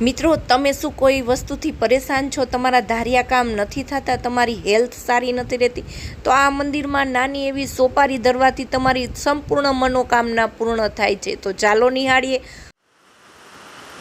મિત્રો, તમે શું કોઈ વસ્તુથી પરેશાન છો? તમારા ધાર્યા કામ નથી થતા, તમારી હેલ્થ સારી નથી રહેતી, તો આ મંદિરમાં નાની એવી સોપારી ધરવાથી તમારી સંપૂર્ણ મનોકામના પૂર્ણ થાય છે. તો ચાલો નિહાળીએ.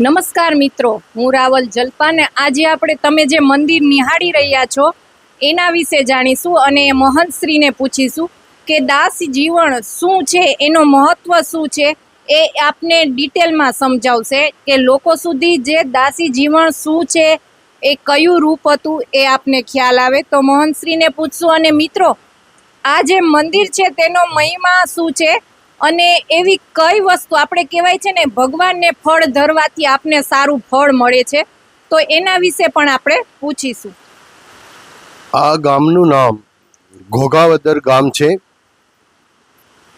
નમસ્કાર મિત્રો, હું રાવલ જલપાને આજે આપણે તમે જે મંદિર નિહાળી રહ્યા છો, એના વિશે જાણીશું અને મહંતશ્રીને પૂછીશું કે દાસ જીવન શું છે, એનો મહત્વ શું છે એ આપને ડિટેલમાં સમજાવશે કે લોકો સુધી જે દાસી જીવન શું છે, એ કયું રૂપ હતું, એ આપને ખ્યાલ આવે. તો મોહનશ્રીને પૂછશું અને મિત્રો, આ જે મંદિર છે તેનો મહિમા શું છે? અને એવી કઈ વસ્તુ આપણે કહેવાય છે ને, ભગવાનને ફળ ધરવાથી આપને સારું ફળ મળે છે? તો એના વિશે પણ આપણે પૂછીશું. આ ગામનું નામ ઘોઘાવદર ગામ છે.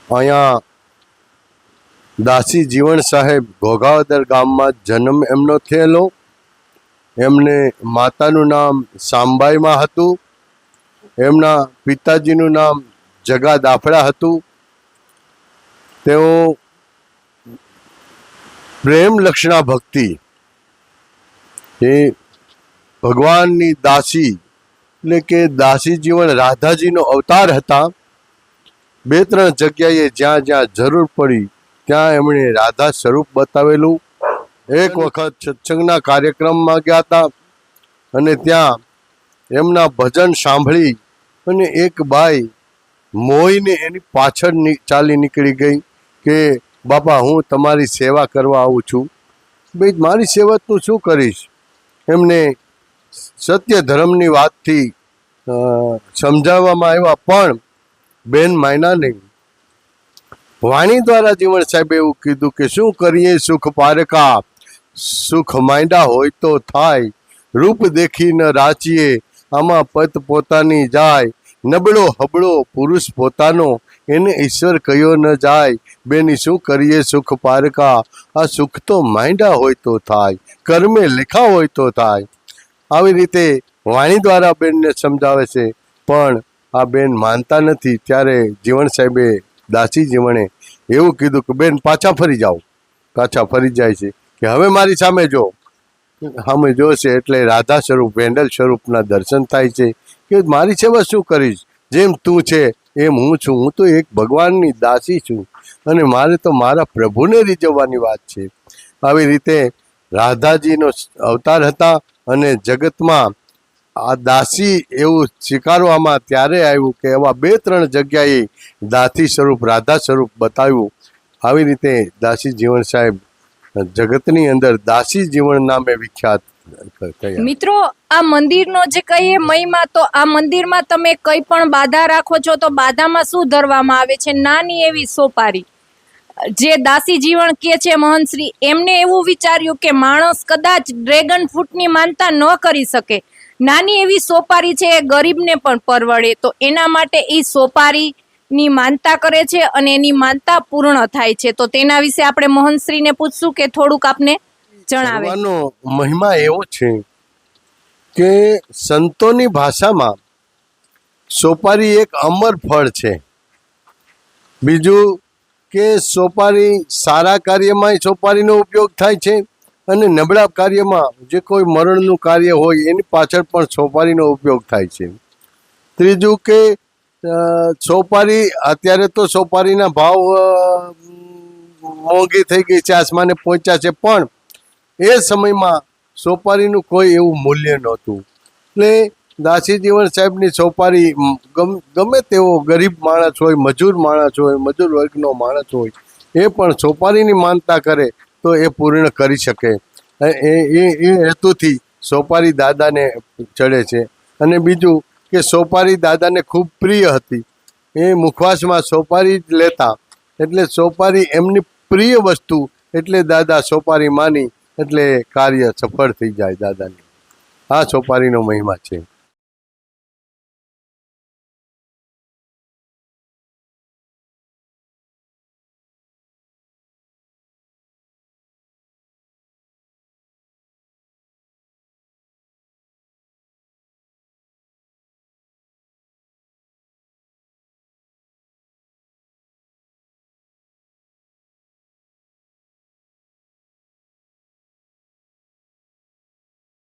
અહીંયા દાસી જીવણ સાહેબ ઘોઘાવદર ગામમાં જન્મ એમનો થયેલો. એમને માતાનું નામ સાંબાઈમાં હતું. એમના પિતાજીનું નામ જગા દાફડા હતું. તેઓ પ્રેમ લક્ષણા ભક્તિ. એ ભગવાનની દાસી એટલે કે દાસી જીવન રાધાજીનો અવતાર હતા. બે ત્રણ જગ્યાએ જ્યાં જ્યાં જરૂર પડી ત્યાં એમણે રાધા સ્વરૂપ બતાવેલું. એક વખત સત્સંગના કાર્યક્રમમાં ગયા હતા અને ત્યાં એમના ભજન સાંભળી અને એક બાઈ મોઈને એની પાછળ ચાલી નીકળી ગઈ કે બાપા હું તમારી સેવા કરવા આવું છું. ભાઈ મારી સેવા તું શું કરીશ? એમને સત્ય ધર્મની વાતથી સમજાવવામાં આવ્યા પણ બેન માયના નહીં વાણી દ્વારા જીવન સાહેબે એવું કીધું કે શું કરીએ સુખ પારકા? સુખ માંડા હોય તો થાય. રૂપ દેખીને રાચીએ, આમાં પત પોતાની જાય. નબળો હબળો પુરુષ પોતાનો, એને ઈશ્વર કયો ન જાય. બેની શું કરીએ સુખ પારકા? આ સુખ તો માંડા હોય તો થાય. કર્મે લેખા હોય તો થાય. આવી રીતે વાણી દ્વારા બેનને સમજાવે છે. પણ આ બેન માનતા નથી. ત્યારે જીવન સાહેબે દાસી જીવણે એવું કીધું કે, બેન, પાછા ફરી જાઓ. પાછા ફરી જાય છે. કે, હવે મારી સામે જો. સામે જોશે એટલે રાધા સ્વરૂપ વેન્ડલ સ્વરૂપના દર્શન થાય છે. કે, મારી સેવા શું કરીશ? જેમ તું છે, એમ હું છું. હું તો એક ભગવાનની દાસી છું. અને મારે તો મારા પ્રભુને રીઝવવાની વાત છે. આવી રીતે રાધાજીનો અવતાર હતા અને જગતમાં આ દાસી એવું સ્વીકારવામાં ત્યારે આવ્યું કે એવા બે ત્રણ જગ્યાએ દાસી સ્વરૂપ, રાધા સ્વરૂપ બતાવ્યું. આવી રીતે દાસી જીવન સાહેબ જગતની અંદર દાસી જીવન નામે વિખ્યાત મિત્રો, આ મંદિરનો જે કહીએ મહિમા, તો આ મંદિરમાં તમે કઈ પણ બાધા રાખો છો, તો બાધામાં શું ધરવામાં આવે છે? નાની એવી સોપારી. જે દાસી જીવન કે છે મહંતશ્રી એમને એવું વિચાર્યું કે માણસ કદાચ ડ્રેગન ફ્રૂટની માનતા ન કરી શકે. નાની એવી સોપારી છે, એ ગરીબને પણ પરવડે. તો એના માટે એ સોપારીની માનતા કરે છે અને એની માનતા પૂર્ણ થાય છે. તો તેના વિશે આપણે મોહનશ્રીને પૂછશું કે થોડુંક આપને જણાવે. મહિમા એવો છે કે સંતોની ભાષામાં સોપારી એક અમર ફળ છે. બીજું કે સોપારી સારા કાર્યમાં સોપારીનો ઉપયોગ થાય છે. અને નબળા કાર્યમાં જે કોઈ મરણનું કાર્ય હોય એની પાછળ પણ સોપારીનો ઉપયોગ થાય છે. ત્રીજું કે સોપારી, અત્યારે તો સોપારીના ભાવ મોંઘી થઈ ગઈ છે, આસમાને પહોંચ્યા છે, પણ એ સમયમાં સોપારીનું કોઈ એવું મૂલ્ય નહોતું. એટલે દાસી જીવન સાહેબની સોપારી ગમ તેવો ગરીબ માણસ હોય, મજૂર માણસ હોય, મજૂર વર્ગનો માણસ હોય, એ પણ સોપારીની માનતા કરે. તો એ પૂર્ણ કરી શકે. એ એ એ હેતુથી સોપારી દાદાને ચડે છે. અને બીજું કે સોપારી દાદાને ખૂબ પ્રિય હતી. એ મુખવાસમાં સોપારી જ લેતા. એટલે સોપારી એમની પ્રિય વસ્તુ એટલે દાદા સોપારી માની એટલે કાર્ય સફળ થઈ જાય દાદાની. આ સોપારીનો મહિમા છે.